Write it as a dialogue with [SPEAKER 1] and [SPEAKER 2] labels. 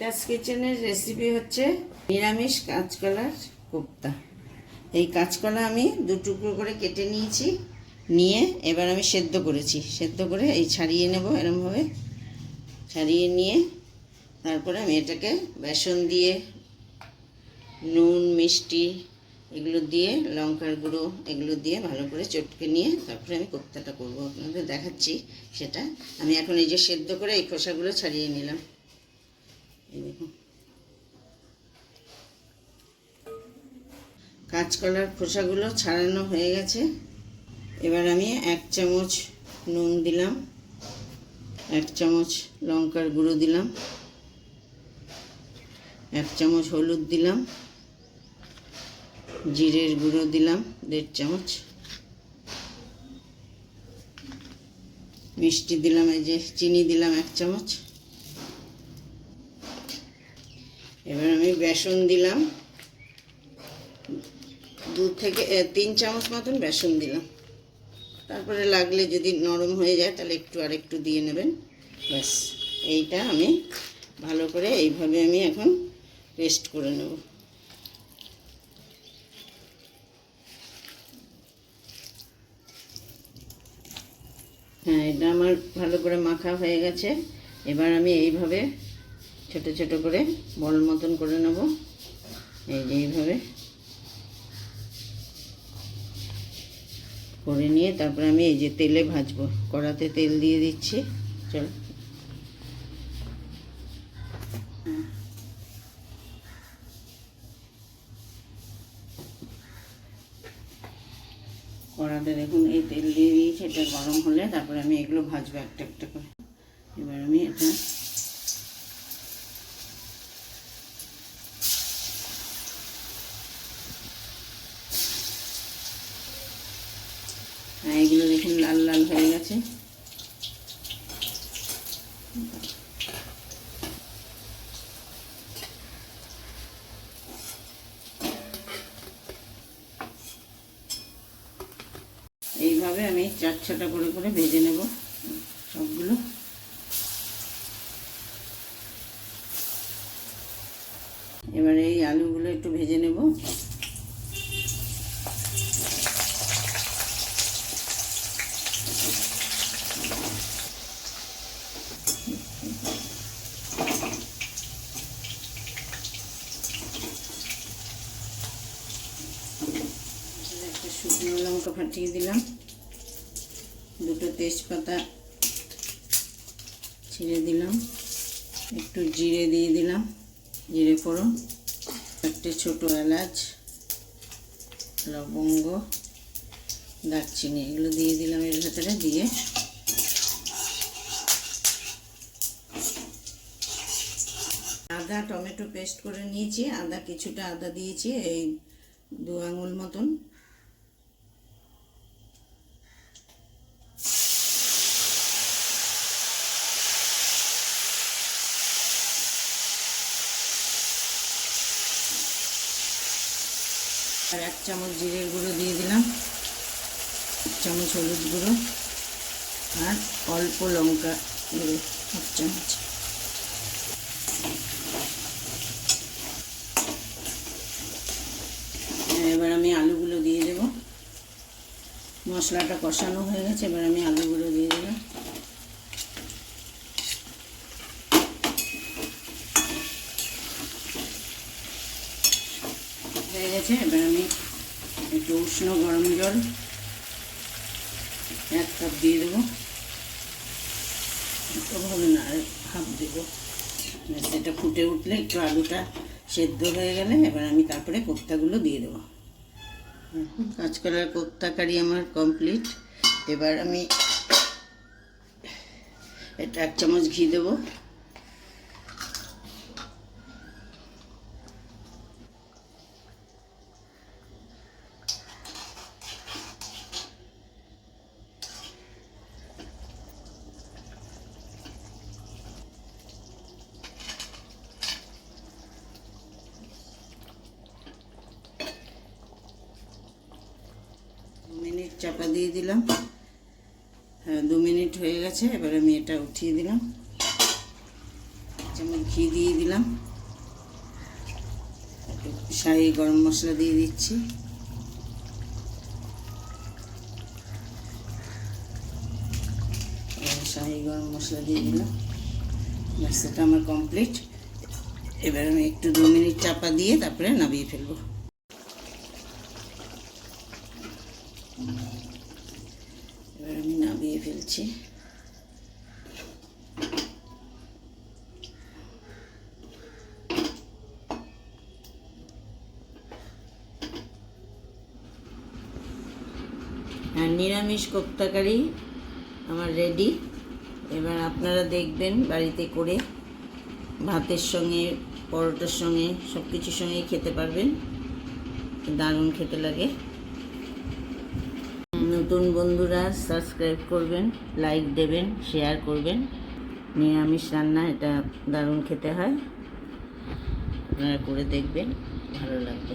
[SPEAKER 1] টাস কিচেনের রেসিপি হচ্ছে নিরামিষ কাঁচকলার কোপ্তা। এই কাঁচকলা আমি দু টুকরো করে কেটে নিয়েছি, নিয়ে এবার আমি সেদ্ধ করেছি। সেদ্ধ করে এই ছাড়িয়ে নেব এরমভাবে। ছাড়িয়ে নিয়ে তারপরে আমি এটাকে বেসন দিয়ে, নুন, মিষ্টি এগুলো দিয়ে, লঙ্কার গুঁড়ো এগুলো দিয়ে ভালো করে চটকে নিয়ে তারপরে আমি কোপ্তাটা করব। আপনাদের দেখাচ্ছি সেটা। আমি এখন এই যে সেদ্ধ করে এই খোসাগুলো ছাড়িয়ে নিলাম। কাঁচকলার খোসাগুলো ছাড়ানো হয়ে গেছে। এবার আমি এক চামচ নুন দিলাম, এক চামচ লঙ্কার গুঁড়ো দিলাম, এক চামচ হলুদ দিলাম, জিরের গুঁড়ো দিলাম, দেড় চামচ। মিষ্টি দিলাম, এই যে চিনি দিলাম এক চামচ। এবার আমি বেসন দিলাম। দু থেকে তিন চামচ মতন বেসন দিলাম। তারপরে লাগলে যদি নরম হয়ে যায়, তাহলে একটু আর একটু দিয়ে নেবেন। ব্যাস, এইটা আমি ভালো করে এইভাবে আমি এখন পেস্ট করে নেব। হ্যাঁ এটা আমার ভালো করে মাখা হয়ে গেছে। এবার আমি এইভাবে ছোট ছোট করে বল মতন করে নেব। এই যে এইভাবে। করে নিয়ে তারপরে আমি এই যে তেলে ভাজবো। কড়াতে তেল দিয়ে দিচ্ছি। চল। কড়াতে দেখুন এই তেল দিয়ে দিয়েছি, এটা গরম হলে তারপরে আমি এগুলো ভাজবো একটা একটা করে। এবার আমি এটা এগুলো দেখুন লাল লাল হয়ে গেছে। এইভাবে আমি চার ছটা করে করে ভেজে নেব সবগুলো। এবারে এই আলুগুলো একটু ভেজে নেব একটা শুকনো লঙ্কা ফাটিয়ে দিলাম। দুটো তেজপাতা ছিঁড়ে দিলাম। একটু জিরে দিয়ে দিলাম। জিরে ফোড়ন। একটা ছোটো এলাচ, লবঙ্গ, দারচিনি এগুলো দিয়ে দিলাম এর ভেতরে দিয়ে। আদা টমেটো পেস্ট করে নিয়েছি। আদা কিছুটা আদা দিয়েছি, এই দু আঙুল মতন। আর এক চামচ জিরের গুঁড়ো দিয়ে দিলাম। এক চামচ হলুদ গুঁড়ো আর অল্প লঙ্কা গুঁড়ো এক চামচ। এবার আমি আলুগুলো দিয়ে দেব। মশলাটা কষানো হয়ে গেছে, এবার আমি আলুগুলো দিয়ে দিলাম। হয়ে গেছে। এবার আমি একটু উষ্ণ গরম জল এক কাপ দিয়ে দেবো। হবে না, হাফ দেবো। এটা ফুটে উঠলে একটু আলুটা সেদ্ধ হয়ে গেলে এবার আমি তারপরে কোপ্তাগুলো দিয়ে দেবো। কাঁচকলার কোপ্তা কারি আমার কমপ্লিট। এবার আমি এটা এক চামচ ঘি দেবো দু মিনিট চাপা দিয়ে দিলাম। হ্যাঁ দু মিনিট হয়ে গেছে, এবার আমি এটা উঠিয়ে দিলাম। চামচ ঘি দিয়ে দিলাম। শাহি গরম মশলা দিয়ে দিচ্ছি। শাহি গরম মশলা দিয়ে দিলাম। ব্যাস আমার কমপ্লিট এবার আমি একটু দু মিনিট চাপা দিয়ে তারপরে নামিয়ে ফেলব। এবার আমি নামিয়ে ফেলছি। আর নিরামিষ কোপ্তাকারি আমার রেডি এবার আপনারা দেখবেন বাড়িতে করে ভাতের সঙ্গে, পরোটার সঙ্গে সব কিছুর সঙ্গেই খেতে পারবেন। দারুণ খেতে লাগে। নতুন বন্ধুরা সাবস্ক্রাইব করবেন লাইক দেবেন শেয়ার করবেন। নিরামিষ রান্না এটা দারুণ খেতে হয়। আপনারা করে দেখবেন, ভালো লাগবে।